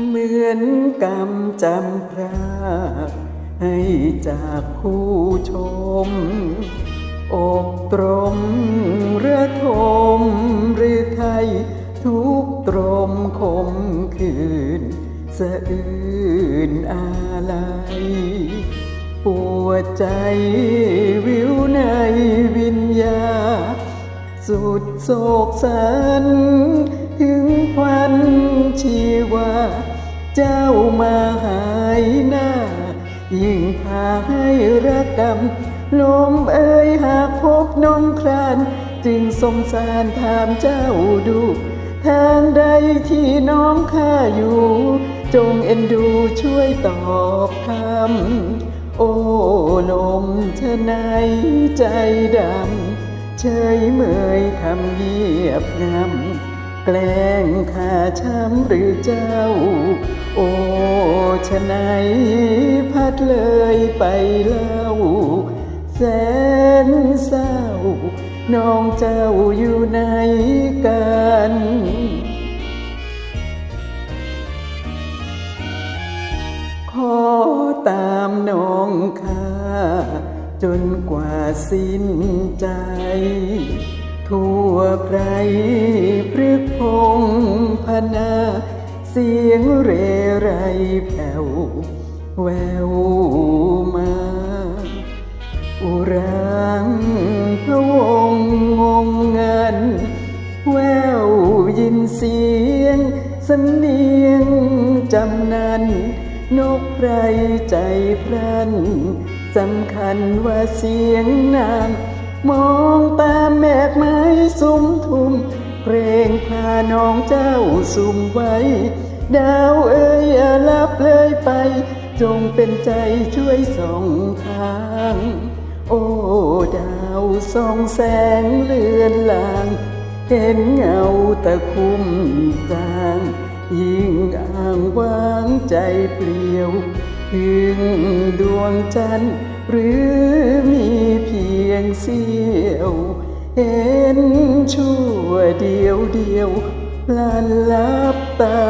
เหมือนกำจำพรากให้จากผู้ชม อกตรมเรือทมหรือไทย ทุกตรมคมคืน สะอื่นอาลัยปวดใจวิวในวิญญา สุดโศกสัน วาเจ้ามาหายหน้า ยิ่งพาให้รักกรรมลมเอ่ยหากพบน้องคราน จึงสงสารถามเจ้าดู ทางใดที่น้องข้าอยู่ จงเอ็นดูช่วยตอบคำโอ้ลมชะนายใจดำเฉยเมยคำเยียบงำ แกล้งข้าช้ำหรือเจ้า โอ้ชะไหนายพัดเลยไปเล่า แสนเศร้า น้องเจ้าอยู่ไหนกันขอตามน้องข้าจนกว่าสิ้นใจ ทั่วไพรพฤกพงพนา เสียงเรไรแผ่วแววมา อุรังพระวงศ์งงงันแววยินเสียงสำเนียงจำนันนกไพรใจพรันสำคัญว่าเสียงนาง มองตามแมกไม้สุมทุมเพลงพาน้องเจ้าสุมไว้ ดาวเอ้ยอย่าลับเลยไป จงเป็นใจช่วยส่องทาง โอ้ดาวส่องแสงเลือนลาง เห็นเงาตะคุ่มจางยิ่งอ้างว้างใจเปลี่ยว ถึงดวงจันทร์หรือม เสียวเห็นชั่วเดียวเดียวพลันลับตา